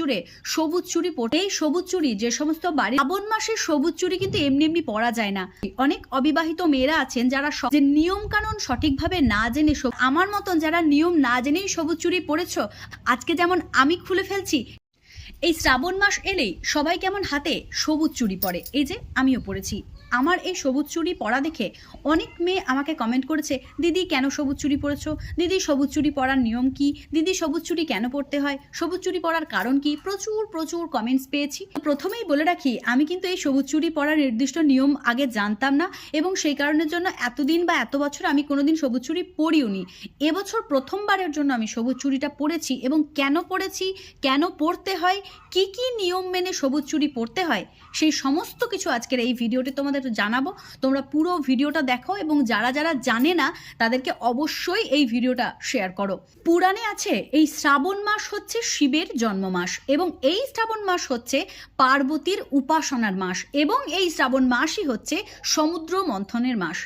জুড়ে সবুজ চুরি পরে, এই সবুজ চুরি যে সমস্ত বাড়ি শ্রাবণ মাসে সবুজ চুরি কিন্তু এমনি এমনি পরা যায় না। অনেক অবিবাহিত মেয়েরা আছেন যারা যে নিয়ম কানুন সঠিকভাবে না জেনে আমার মতন যারা নিয়ম না জেনেই সবুজ চুরি পরেছো, আজকে যেমন আমি খুলে ফেলছি এই শ্রাবণ মাস এলেই সবাই কেমন হাতে সবুজ চুড়ি পরে। এই যে আমিও পরেছি। আমার এই সবুজ চুড়ি পরা দেখে অনেক মেয়ে আমাকে কমেন্ট করেছে, দিদি, কেন সবুজ চুড়ি পরেছো? দিদি, সবুজ চুড়ি পরার নিয়ম কি? দিদি, সবুজ চুড়ি কেন পরতে হয়? সবুজ চুড়ি পরার কারণ কি? প্রচুর প্রচুর কমেন্টস পেয়েছি। প্রথমেই বলে রাখি, আমি কিন্তু এই সবুজ চুড়ি পরার নির্দিষ্ট নিয়ম আগে জানতাম না এবং সেই কারণের জন্য এতদিন বা এত বছর আমি কোনোদিন সবুজ চুড়ি পরিওনি এবছর প্রথমবারের জন্য আমি সবুজ চুড়িটা পরেছি এবং কেন পরেছি? কেন পরতে হয়? কি কি নিয়ম মেনে সবুজ চুরি পরতে হয়? সেই সমস্ত কিছু আজকের এই ভিডিওটি তোমাদের জানাব। তোমরা পুরো ভিডিওটা দেখো এবং যারা যারা জানে না, তাদেরকে অবশ্যই এই ভিডিওটা শেয়ার করো। পুরাণে আছে, এই শ্রাবণ মাস হচ্ছে শিবের জন্ম মাস এবং এই শ্রাবণ মাস হচ্ছে পার্বতীর উপাসনার মাস এবং এই শ্রাবণ মাসই হচ্ছে সমুদ্র মন্থনের মাস।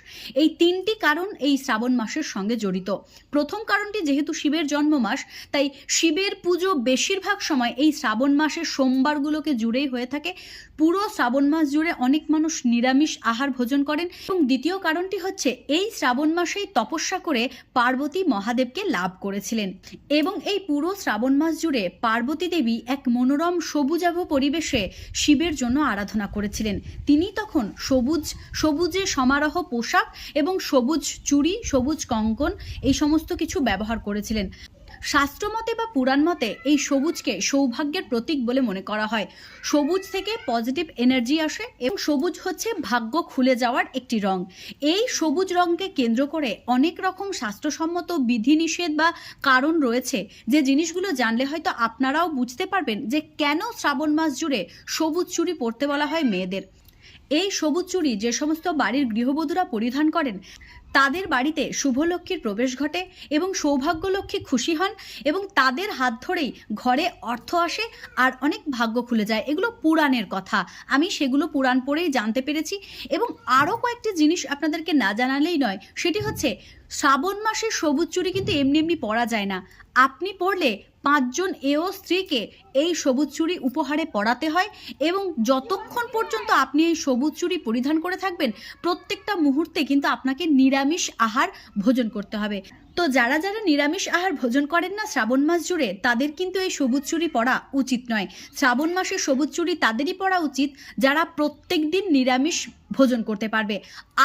এই তিনটি কারণ এই শ্রাবণ মাসের সঙ্গে জড়িত। প্রথম কারণটি যেহেতু শিবের জন্ম মাস তাই শিবের পুজো বেশিরভাগ সময় এই শ্রাবণ মাসের সোমবারগুলোকে জুড়েই হয়ে থাকে। পুরো শ্রাবণ মাস জুড়ে অনেক মানুষ নিরামিষ আহার ভোজন করেন এবং দ্বিতীয় কারণটি হচ্ছে এই শ্রাবণ মাসেই তপস্যা করে পার্বতী মহাদেবকে লাভ করেছিলেন এবং এই পুরো শ্রাবণ মাস জুড়ে পার্বতী দেবী এক মনোরম সবুজাভ পরিবেশে শিবের জন্য আরাধনা করেছিলেন। তিনি তখন সবুজ, সবুজে সমারোহ পোশাক এবং সবুজ চুড়ি, সবুজ কঙ্কন এই সমস্ত কিছু ব্যবহার করেছিলেন। শাস্ত্রমতে বা পুরাণ মতে এই সবুজকে সৌভাগ্যের প্রতীক বলে মনে করা হয়। সবুজ থেকে পজিটিভ এনার্জি আসে এবং সবুজ হচ্ছে ভাগ্য খুলে যাওয়ার একটি রং। এই সবুজ রঙকে কেন্দ্র করে অনেক রকম স্বাস্থ্যসম্মত বিধিনিষেধ বা কারণ রয়েছে। যে জিনিসগুলো জানলে হয়তো আপনারাও বুঝতে পারবেন যে কেন শ্রাবণ মাস জুড়ে সবুজ চুড়ি পরতে বলা হয় মেয়েদের। এই সবুজ চুড়ি যে সমস্ত বাড়ির গৃহবধূরা পরিধান করেন তাদের বাড়িতে শুভলক্ষ্মীর প্রবেশ ঘটে এবং সৌভাগ্যলক্ষ্মী খুশি হন এবং তাদের হাত ধরেই ঘরে অর্থ আসে আর অনেক ভাগ্য খুলে যায়। এগুলো পুরাণের কথা। আমি সেগুলো পুরাণ পড়েই জানতে পেরেছি এবং আরও কয়েকটি জিনিস আপনাদেরকে না জানালেই নয়। সেটি হচ্ছে, শ্রাবণ মাসের সবুজ চুরি কিন্তু এমনি এমনি পরা যায় না। আপনি পড়লে পাঁচজন এও স্ত্রীকে এই সবুজ চুড়ি উপহারে পড়াতে হয় এবং যতক্ষণ পর্যন্ত আপনি এই সবুজ চুড়ি পরিধান করে থাকবেন, প্রত্যেকটা মুহূর্তে কিন্তু আপনাকে নিরামিষ আহার ভোজন করতে হবে। তো যারা যারা নিরামিষ আহার ভোজন করেন না শ্রাবণ মাস জুড়ে, তাদের কিন্তু এই সবুজ চুরি পরা উচিত নয়। শ্রাবণ মাসে সবুজ চুরি তাদেরই পরা উচিত যারা প্রত্যেক দিন নিরামিষ ভোজন করতে পারবে।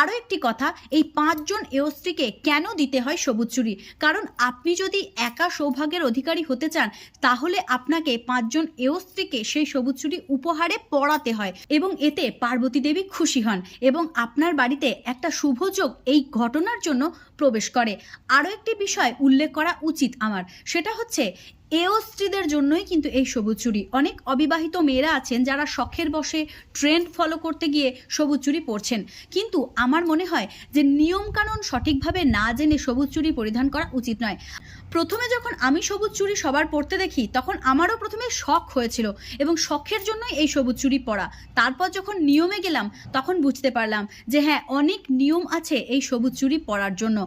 আরও একটি কথা, এই পাঁচজন এওস্ত্রীকে কেন দিতে হয় সবুজ চুরি কারণ আপনি যদি একা সৌভাগ্যের অধিকারী হতে চান, তাহলে আপনাকে পাঁচজন এওস্ত্রীকে সেই সবুজ চুরি উপহারে পড়াতে হয় এবং এতে পার্বতী দেবী খুশি হন এবং আপনার বাড়িতে একটা শুভযোগ এই ঘটনার জন্য প্রবেশ করে। আরও একটি বিষয় উল্লেখ করা উচিত আমার সেটা হচ্ছে এও স্ত্রীদের জন্যই কিন্তু এই সবুজ চুরি। অনেক অবিবাহিত মেয়েরা আছেন যারা শখের বসে ট্রেন্ড ফলো করতে গিয়ে সবুজ চুরি পরছেন। কিন্তু আমার মনে হয় যে নিয়মকানুন সঠিকভাবে না জেনে সবুজ চুরি পরিধান করা উচিত নয়। প্রথমে যখন আমি সবুজ চুরি সবার পরতে দেখি, তখন আমারও প্রথমে শখ হয়েছিল এবং শখের জন্যই এই সবুজ চুরি পরা। তারপর যখন নিয়মে গেলাম, তখন বুঝতে পারলাম যে হ্যাঁ অনেক নিয়ম আছে এই সবুজ চুরি পরার জন্য।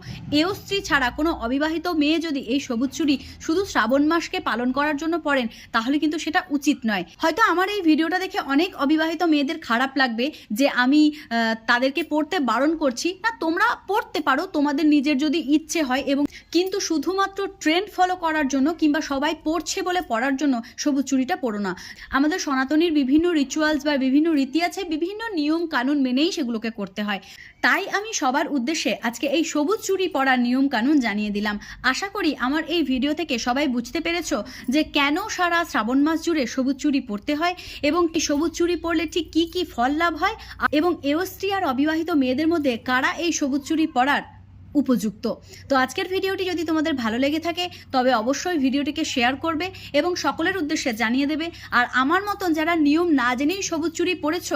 এও স্ত্রী ছাড়া কোনো অবিবাহিত মেয়ে যদি এই সবুজ চুরি শুধু শ্রাবণ মাসকে পালন করার জন্য পড়েন, তাহলে কিন্তু সেটা উচিত নয়। হয়তো আমার এই ভিডিওটা দেখে অনেক অবিবাহিত মেয়েদের খারাপ লাগবে যে আমি তাদেরকে পড়তে বারণ করছি। না, তোমরা পড়তে পারো, তোমাদের নিজের যদি ইচ্ছে হয় এবং কিন্তু শুধুমাত্র ট্রেন্ড ফলো করার জন্য কিংবা সবাই পড়ছে বলে পড়ার জন্য সবুজ চুরিটা পড়ো না। আমাদের সনাতনীর বিভিন্ন রিচুয়ালস বা বিভিন্ন রীতি আছে, বিভিন্ন নিয়ম কানুন মেনেই সেগুলোকে করতে হয়। তাই আমি সবার উদ্দেশ্যে আজকে এই সবুজ চুরি পরার নিয়ম কানুন জানিয়ে দিলাম। আশা করি আমার এই ভিডিও থেকে সবাই বুঝতে পেরেছ যে কেন সারা শ্রাবণ মাস জুড়ে সবুজ চুরি পড়তে হয় এবং এই সবুজ চুরি পড়লে ঠিক কি কি ফল লাভ হয়? এবং এওস্ত্রী আর অবিবাহিত মেয়েদের মধ্যে কারা এই সবুজ চুরি পরার উপযুক্ত। তো আজকের ভিডিওটি যদি তোমাদের ভালো লেগে থাকে, তবে অবশ্যই ভিডিওটিকে শেয়ার করবে এবং সকলের উদ্দেশ্যে জানিয়ে দেবে। আর আমার মতন যারা নিয়ম না জেনেই সবুজ চুরি পড়েছ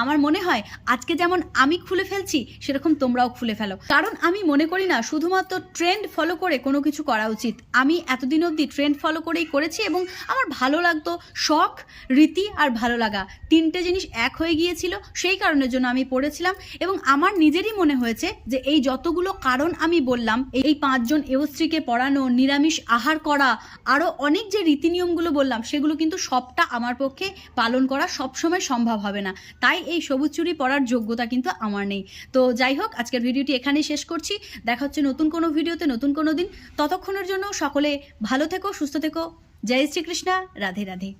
আমার মনে হয় আজকে যেমন আমি খুলে ফেলছি, সেরকম তোমরাও খুলে ফেলো। কারণ আমি মনে করি না, শুধুমাত্র ট্রেন্ড ফলো করে কোনো কিছু করা উচিত। আমি এতদিন অবধি ট্রেন্ড ফলো করেই করেছি এবং আমার ভালো লাগতো, শখ, রীতি আর ভালো লাগা। তিনটে জিনিস এক হয়ে গিয়েছিল, সেই কারণের জন্য আমি পড়েছিলাম এবং আমার নিজেরই মনে হয়েছে যে এই যতগুলো কারণ কারণ আমি বললাম, এই পাঁচজন এওস্ত্রীকে পড়ানো নিরামিষ আহার করা আরও অনেক যে রীতিনিয়মগুলো বললাম, সেগুলো কিন্তু সবটা আমার পক্ষে পালন করা সবসময় সম্ভব হবে না। তাই এই সবুজ চুরি পরার যোগ্যতা কিন্তু আমার নেই। তো যাই হোক, আজকের ভিডিওটি এখানেই শেষ করছি। দেখা হচ্ছে নতুন কোনো ভিডিওতে, নতুন কোনো দিন। ততক্ষণের জন্য সকলে ভালো থেকো, সুস্থ থেকো। জয় শ্রীকৃষ্ণা, রাধে রাধে।